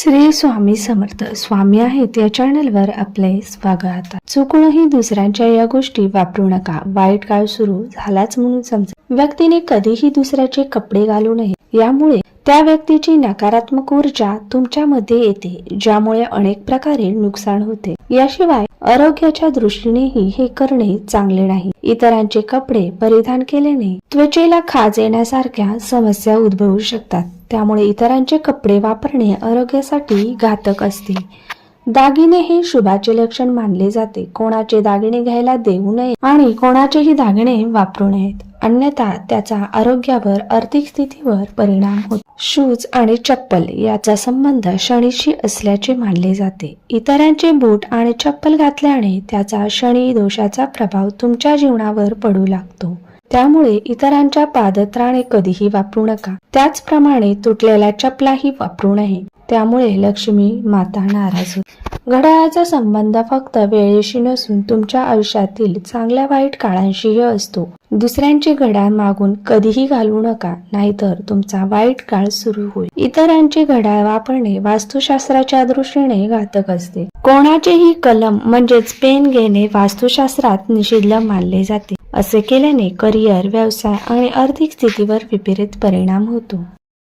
श्री स्वामी समर्थ स्वामी आहेत या चॅनलवर आपले स्वागत. चुकूनही दुसऱ्यांच्या या गोष्टी वापरू नका. वाईट काळ सुरू झालाच म्हणून समजा. व्यक्तीने कधीही दुसऱ्याचे कपडे घालू नये. यामुळे त्या व्यक्तीची नकारात्मक ऊर्जा तुमच्यामध्ये येते ज्यामुळे अनेक प्रकारे नुकसान होते. याशिवाय आरोग्याच्या दृष्टीनेही हे करणे चांगले नाही. इतरांचे कपडे परिधान केल्याने त्वचेला खाज येण्यासारख्या समस्या उद्भवू शकतात. त्यामुळे इतरांचे कपडे वापरणे आरोग्यासाठी घातक असते दागिने हे शुभाचे लक्षण मानले जाते. कोणाचे दागिने घ्यायला देऊ नये आणि कोणाचेही दागिने वापरू नयेत. अन्यथा त्याचा आरोग्यावर आर्थिक स्थितीवर परिणाम होतो. शूज आणि चप्पल याचा संबंध शनीशी असल्याचे मानले जाते. इतरांचे बूट आणि चप्पल घातल्याने त्याचा शनी दोषाचा प्रभाव तुमच्या जीवनावर पडू लागतो. त्यामुळे इतरांच्या पादत्राणे कधीही वापरू नका. त्याचप्रमाणे तुटलेल्या चपलाही वापरू नये. त्यामुळे लक्ष्मी माता नाराज होते. घड्याळाचा संबंध फक्त वेळेशी नसून तुमच्या आयुष्यातील चांगल्या वाईट काळांशीही असतो. दुसऱ्यांचे घड्याळ मागून कधीही घालू नका नाहीतर तुमचा वाईट काळ सुरू होईल. इतरांचे घड्याळ वापरणे वास्तुशास्त्राच्या दृष्टीने घातक असते. कोणाचेही कलम म्हणजेच पेन घेणे वास्तुशास्त्रात निषिद्ध मानले जाते. असे केल्याने करिअर व्यवसाय आणि आर्थिक स्थितीवर विपरीत परिणाम होतो.